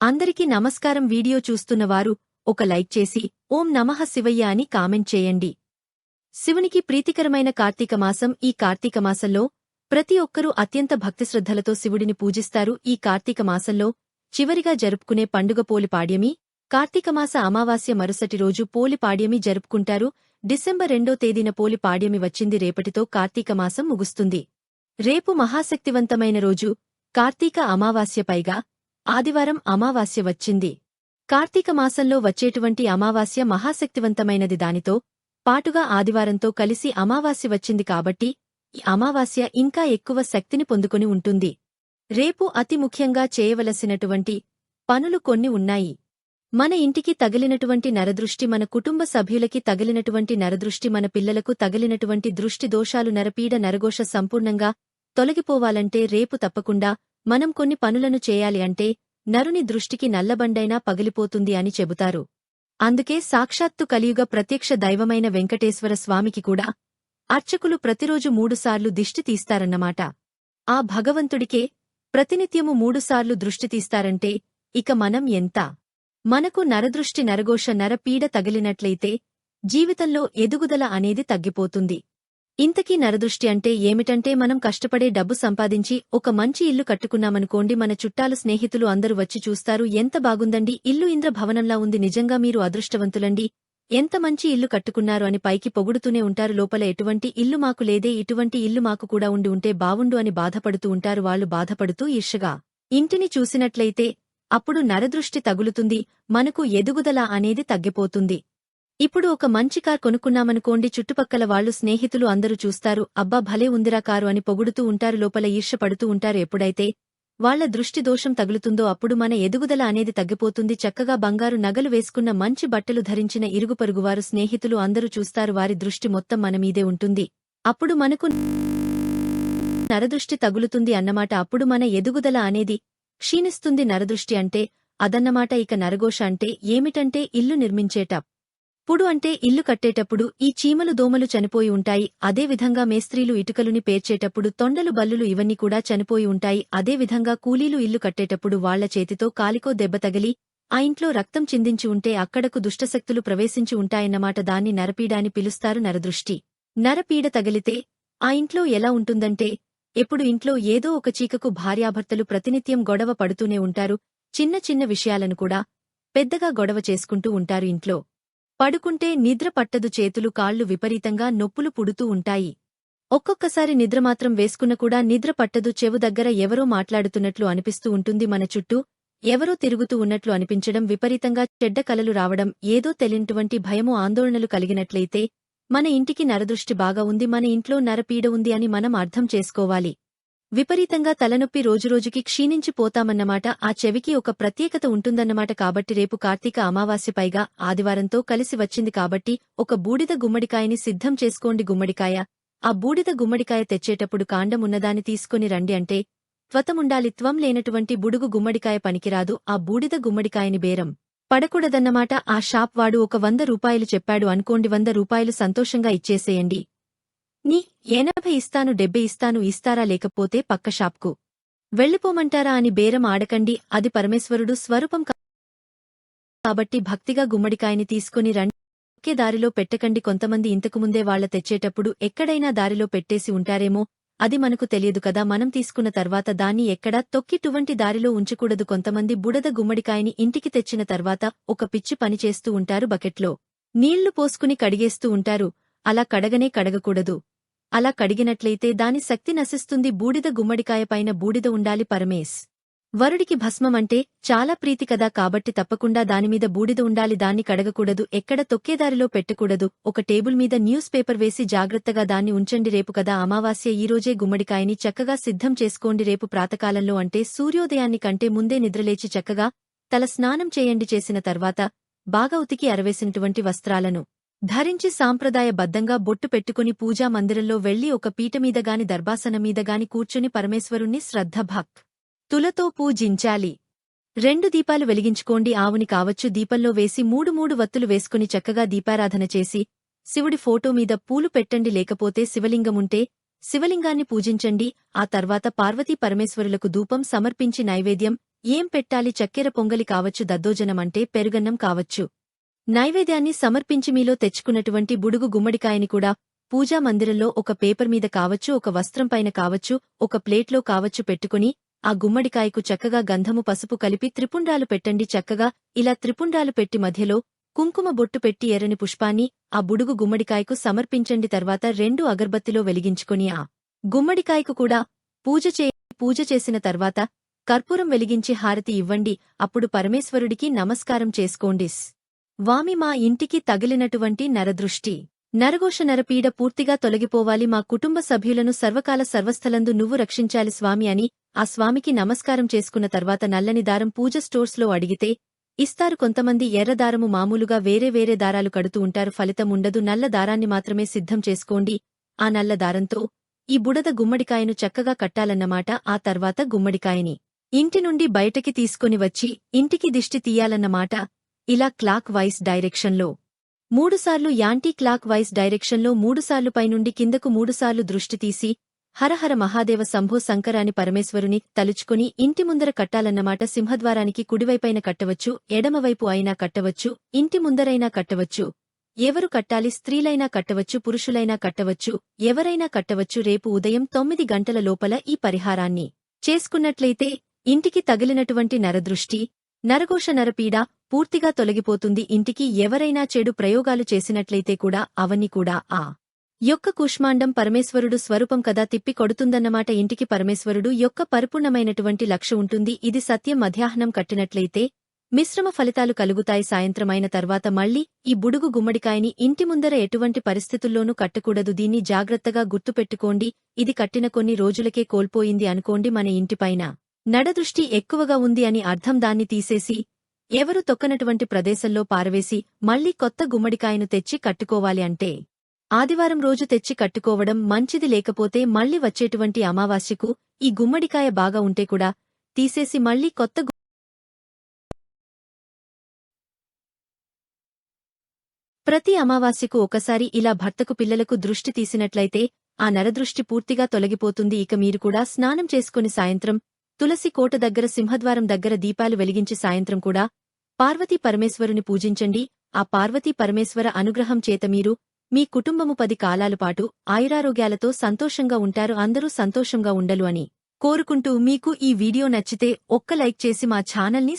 అందరికీ నమస్కారం. వీడియో చూస్తున్నవారు ఒక లైక్ చేసి ఓం నమః శివయ్య అని కామెంట్ చేయండి. శివునికి ప్రీతికరమైన కార్తీక మాసం ఈ కార్తీక మాసంలో ప్రతి ఒక్కరూ అత్యంత భక్తిశ్రద్ధలతో శివుడిని పూజిస్తారు. ఈ కార్తీక మాసంలో చివరిగా జరుపుకునే పండుగ పోలిపాడ్యమి కార్తీకమాస అమావాస్య మరుసటి రోజు పోలిపాడ్యమి జరుపుకుంటారు. డిసెంబర్ రెండో తేదీన పోలిపాడ్యమి వచ్చింది. రేపటితో కార్తీకమాసం ముగుస్తుంది. రేపు మహాశక్తివంతమైన రోజు కార్తీక అమావాస్య పైగా ఆదివారం అమావాస్య వచ్చింది. కార్తీక మాసంలో వచ్చేటువంటి అమావాస్య మహాశక్తివంతమైనది దానితో పాటుగా ఆదివారంతో కలిసి అమావాస్య వచ్చింది కాబట్టి ఈ అమావాస్య ఇంకా ఎక్కువ శక్తిని పొందుకుని ఉంటుంది. రేపు అతి ముఖ్యంగా చేయవలసినటువంటి పనులు కొన్ని ఉన్నాయి. మన ఇంటికి తగిలినటువంటి నరదృష్టి మన కుటుంబ సభ్యులకి తగిలినటువంటి నరదృష్టి మన పిల్లలకు తగిలినటువంటి దృష్టి దోషాలు నరపీడ నరఘోష సంపూర్ణంగా తొలగిపోవాలంటే రేపు తప్పకుండా మనం కొన్ని పనులను చేయాలి అంటే నరుని దృష్టికి నల్లబండైనా పగిలిపోతుంది అని చెబుతారు. అందుకే సాక్షాత్తు కలియుగ ప్రత్యక్ష దైవమైన వెంకటేశ్వర స్వామికి కూడా అర్చకులు ప్రతిరోజు మూడుసార్లు దిష్టి తీస్తారన్నమాట. ఆ భగవంతుడికే ప్రతినిత్యము మూడుసార్లు దృష్టి తీస్తారంటే ఇక మనం ఎంత? మనకు నరదృష్టి నరఘోష నరపీడ తగిలినట్లయితే జీవితంలో ఎదుగుదల అనేది తగ్గిపోతుంది. ఇంతకీ నరదృష్టి అంటే ఏమిటంటే మనం కష్టపడే డబ్బు సంపాదించి ఒక మంచి ఇల్లు కట్టుకున్నామనుకోండి మన చుట్టాలు స్నేహితులు అందరూ వచ్చి చూస్తారు ఎంత బాగుందండి ఇల్లు ఇంద్ర భవనంలా ఉంది నిజంగా మీరు అదృష్టవంతులండి. ఎంత మంచి ఇల్లు కట్టుకున్నారు అని పైకి పొగుడుతూనే ఉంటారు లోపల ఎటువంటి ఇల్లు మాకు లేదే ఇటువంటి ఇల్లు మాకు కూడా ఉండి ఉంటే బావుండు అని బాధపడుతూ ఉంటారు వాళ్ళు బాధపడుతూ ఈర్షగా ఇంటిని చూసినట్లయితే అప్పుడు నరదృష్టి తగులుతుంది మనకు ఎదుగుదల అనేది తగ్గిపోతుంది. ఇప్పుడు ఒక మంచి కార్ కొనుక్కున్నామనుకోండి చుట్టుపక్కల వాళ్ళు స్నేహితులు అందరూ చూస్తారు అబ్బా భలే ఉందిరా కారు అని పొగుడుతూ ఉంటారు లోపల ఈర్ష పడుతూ ఉంటారు. ఎప్పుడైతే వాళ్ళ దృష్టి దోషం తగులుతుందో అప్పుడు మన ఎదుగుదల అనేది తగ్గిపోతుంది. చక్కగా బంగారు నగలు వేసుకున్న మంచి బట్టలు ధరించిన ఇరుగుపరుగువారు స్నేహితులు అందరూ చూస్తారు. వారి దృష్టి మొత్తం మనమీదే ఉంటుంది. అప్పుడు మనకు నరదృష్టి తగులుతుంది అన్నమాట. అప్పుడు మన ఎదుగుదల అనేది క్షీణిస్తుంది నరదృష్టి అంటే అదన్నమాట ఇక నరఘోష అంటే ఏమిటంటే ఇల్లు నిర్మించేట. పుడు అంటే ఇల్లు కట్టేటప్పుడు ఈ చీమలు దోమలు చనిపోయి ఉంటాయి. అదేవిధంగా మేస్త్రీలు ఇటుకలుని పేర్చేటప్పుడు తొండలు బల్లులు ఇవన్నీ కూడా చనిపోయి ఉంటాయి. అదేవిధంగా కూలీలు ఇల్లు కట్టేటప్పుడు వాళ్ళ చేతితో కాలికో దెబ్బ తగిలి ఆ ఇంట్లో రక్తం చిందించి ఉంటే అక్కడకు దుష్టశక్తులు ప్రవేశించి ఉంటాయన్నమాట దాన్ని నరపీడాని పిలుస్తారు నరదృష్టి. నరపీడ తగిలితే ఆ ఇంట్లో ఎలా ఉంటుందంటే ఎప్పుడు ఇంట్లో ఏదో ఒక చీకకు భార్యాభర్తలు ప్రతినిత్యం గొడవ పడుతూనే ఉంటారు. చిన్న చిన్న విషయాలను కూడా పెద్దగా గొడవ చేసుకుంటూ ఉంటారు ఇంట్లో. పడుకుంటే నిద్ర పట్టదు చేతులు కాళ్ళు విపరీతంగా నొప్పులు పుడుతూ ఉంటాయి. ఒక్కొక్కసారి నిద్రమాత్రం వేసుకున్న కూడా నిద్ర పట్టదు చెవు దగ్గర ఎవరో మాట్లాడుతున్నట్లు అనిపిస్తూ ఉంటుంది మన చుట్టూ. ఎవరో తిరుగుతూ ఉన్నట్లు అనిపించడం విపరీతంగా చెడ్డ కలలు రావడం ఏదో తెలియనటువంటి భయము ఆందోళనలు కలిగినట్లయితే మన ఇంటికి నరదృష్టి బాగా ఉంది మన ఇంట్లో నరపీడ ఉంది అని మనం అర్థం చేసుకోవాలి. విపరీతంగా తలనొప్పి రోజురోజుకి క్షీణించిపోతామన్నమాట ఆ చెవికి ఒక ప్రత్యేకత ఉంటుందన్నమాట కాబట్టి రేపు కార్తీక అమావాస్య పైగా ఆదివారంతో కలిసి వచ్చింది కాబట్టి ఒక బూడిద గుమ్మడికాయని సిద్ధం చేసుకోండి గుమ్మడికాయ. ఆ బూడిద గుమ్మడికాయ తెచ్చేటప్పుడు కాండమున్నదాన్ని తీసుకుని రండి అంటే త్వతముండాలి త్వం లేనటువంటి బుడుగు గుమ్మడికాయ పనికిరాదు. ఆ బూడిద గుమ్మడికాయని బేరం పడకూడదన్నమాట. ఆ షాప్ వాడు ఒక వంద రూపాయలు చెప్పాడు అనుకోండి వంద రూపాయలు సంతోషంగా ఇచ్చేసేయండి. నీ ఎనభై ఇస్తాను డెబ్బై ఇస్తాను ఇస్తారా లేకపోతే పక్క షాప్కు? వెళ్ళిపోమంటారా అని బేరం ఆడకండి అది పరమేశ్వరుడు స్వరూపం కాబట్టి భక్తిగా గుమ్మడికాయని తీసుకుని రండి. ఒకే దారిలో పెట్టకండి. కొంతమంది ఇంతకుముందే వాళ్ళ తెచ్చేటప్పుడు ఎక్కడైనా దారిలో పెట్టేసి ఉంటారేమో అది మనకు తెలియదు కదా. మనం తీసుకున్న తర్వాత దాన్ని ఎక్కడా తొక్కిటువంటి దారిలో ఉంచకూడదు. కొంతమంది బుడద గుమ్మడికాయని ఇంటికి తెచ్చిన తర్వాత ఒక పిచ్చి పనిచేస్తూ ఉంటారు బకెట్లో. నీళ్ళు పోసుకుని కడిగేస్తూ ఉంటారు అలా కడగనే కడగకూడదు. అలా కడిగినట్లయితే దాని శక్తి నశిస్తుంది. బూడిద గుమ్మడికాయ పైన బూడిద ఉండాలి పరమేశ్. వరుడికి భస్మమంటే చాలా ప్రీతి కదా. కాబట్టి తప్పకుండా దానిమీద బూడిద ఉండాలి. దాన్ని కడగకూడదు. ఎక్కడ తొక్కేదారిలో పెట్టకూడదు. ఒక టేబుల్ మీద న్యూస్ పేపర్ వేసి జాగ్రత్తగా దాన్ని ఉంచండి రేపు కదా. అమావాస్య ఈరోజే గుమ్మడికాయని చక్కగా సిద్ధం చేసుకోండి. రేపు ప్రాతకాలంలో అంటే సూర్యోదయాన్ని కంటే ముందే నిద్రలేచి చక్కగా తల స్నానం చేయండి. చేసిన తర్వాత బాగా ఉతికి అరవేసినటువంటి వస్త్రాలను. ధరించి సాంప్రదాయబద్ధంగా బొట్టు పెట్టుకుని పూజా మందిరంలో వెళ్ళి ఒక పీటమీదగాని దర్భాసనమీదగాని కూర్చుని పరమేశ్వరుణ్ణి శ్రద్ధభక్ తులతో పూజించాలి. రెండు దీపాలు వెలిగించుకోండి. ఆవుని కావచ్చు దీపంలో వేసి మూడు మూడు వత్తులు వేసుకుని చక్కగా దీపారాధన చేసి శివుడి ఫోటో మీద పూలు పెట్టండి. లేకపోతే శివలింగముంటే శివలింగాన్ని పూజించండి. ఆ తర్వాత పార్వతీ పరమేశ్వరులకు ధూపం సమర్పించి నైవేద్యం ఏం పెట్టాలి? చక్కెర పొంగలి కావచ్చు దద్దోజనమంటే పెరుగన్నం కావచ్చు. నైవేద్యాన్ని సమర్పించి మీలో తెచ్చుకున్నటువంటి బుడుగు గుమ్మడికాయని కూడా పూజా మందిరంలో ఒక పేపర్ మీద కావచ్చు ఒక వస్త్రంపైన కావచ్చు ఒక ప్లేట్లో కావచ్చు పెట్టుకుని ఆ గుమ్మడికాయకు చక్కగా గంధము పసుపు కలిపి త్రిపుండ్రాలు పెట్టండి. చక్కగా ఇలా త్రిపుండ్రాలు పెట్టి మధ్యలో కుంకుమ బొట్టు పెట్టి ఎర్రని పుష్పాన్ని ఆ బుడుగు గుమ్మడికాయకు సమర్పించండి. తర్వాత రెండు అగర్బత్తిలో వెలిగించుకుని ఆ గుమ్మడికాయకు కూడా పూజ చే పూజ చేసిన తర్వాత కర్పూరం వెలిగించి హారతి ఇవ్వండి. అప్పుడు పరమేశ్వరుడికి నమస్కారం చేసుకోండిస్ వామి మా ఇంటికి తగిలినటువంటి నరదృష్టి. నరఘోష నరపీడ పూర్తిగా తొలగిపోవాలి. మా కుటుంబ సభ్యులను సర్వకాల సర్వస్థలందు నువ్వు రక్షించాలి స్వామి అని ఆ స్వామికి నమస్కారం చేసుకున్న తర్వాత నల్లని దారం పూజ స్టోర్స్లో అడిగితే ఇస్తారు కొంతమంది ఎర్ర దారము మామూలుగా వేరే వేరే దారాలు కడుతూ ఉంటారు. ఫలితం ఉండదు. నల్ల దారాన్ని మాత్రమే సిద్ధం చేసుకోండి. ఆ నల్ల దారంతో ఈ బుడద గుమ్మడికాయను చక్కగా కట్టాలన్నమాట. ఆ తర్వాత గుమ్మడికాయని ఇంటి నుండి బయటకి తీసుకొని వచ్చి ఇంటికి దిష్టి తీయాలన్నమాట. ఇలా క్లాక్ వైస్ డైరెక్షన్లో. మూడుసార్లు యాంటీ క్లాక్ వైస్ డైరెక్షన్లో మూడుసార్లు పైనుండి కిందకు మూడుసార్లు దృష్టి తీసి హరహర మహాదేవ శంభో శంకరాని పరమేశ్వరుని తలుచుకుని ఇంటి ముందర కట్టాలన్నమాట సింహద్వారానికి కుడివైపైన కట్టవచ్చు ఎడమవైపు అయినా కట్టవచ్చు ఇంటి ముందరైనా కట్టవచ్చు. ఎవరు కట్టాలి స్త్రీలైనా కట్టవచ్చు పురుషులైనా కట్టవచ్చు ఎవరైనా కట్టవచ్చు రేపు ఉదయం తొమ్మిది గంటల లోపల ఈ పరిహారాన్ని. చేసుకున్నట్లయితే ఇంటికి తగిలినటువంటి నరదృష్టి నరఘోష నరపీడ పూర్తిగా తొలగిపోతుంది. ఇంటికి ఎవరైనా చెడు ప్రయోగాలు చేసినట్లయితే కూడా అవన్నీ కూడా ఆ యొక్క కూష్మాండం పరమేశ్వరుడు స్వరూపం కదా తిప్పి కొడుతుందన్నమాట. ఇంటికి పరమేశ్వరుడు యొక్క పరిపూర్ణమైనటువంటి లక్ష ఉంటుంది. ఇది సత్యం మధ్యాహ్నం కట్టినట్లయితే మిశ్రమ ఫలితాలు కలుగుతాయి. సాయంత్రమైన తర్వాత మళ్ళీ ఈ బుడుగు గుమ్మడికాయని ఇంటి ముందర ఎటువంటి పరిస్థితుల్లోనూ కట్టకూడదు. దీన్ని జాగ్రత్తగా గుర్తుపెట్టుకోండి. ఇది కట్టిన కొన్ని రోజులకే కోల్పోయింది అనుకోండి మన ఇంటిపైన నడదృష్టి ఎక్కువగా ఉంది అని అర్థం దాన్ని తీసేసి ఎవరు తొక్కనటువంటి ప్రదేశంలో పారవేసి మళ్ళీ కొత్త గుమ్మడికాయను తెచ్చి కట్టుకోవాలి అంటే ఆదివారం రోజు తెచ్చి కట్టుకోవడం మంచిది లేకపోతే మళ్ళీ వచ్చేటువంటి అమావాస్యకు ఈ గుమ్మడికాయ బాగా ఉంటే కూడా తీసేసి మళ్ళీ కొత్త ప్రతి అమావాస్యకు ఒకసారి ఇలా భర్తకు పిల్లలకు దృష్టి తీసినట్లయితే ఆ నరదృష్టి పూర్తిగా తొలగిపోతుంది. ఇక మీరు కూడా స్నానం చేసుకుని సాయంత్రం తులసి కోట దగ్గర సింహద్వారం దగ్గర దీపాలు వెలిగించి సాయంత్రం కూడా పార్వతీ పరమేశ్వరుని పూజించండి. ఆ పార్వతీ పరమేశ్వర అనుగ్రహం చేత మీరు మీ కుటుంబము పది కాలాలపాటు ఆయురారోగ్యాలతో సంతోషంగా ఉంటారు. అందరూ సంతోషంగా ఉండలు అని కోరుకుంటూ మీకు ఈ వీడియో నచ్చితే ఒక్క లైక్ చేసి మా ఛానల్ని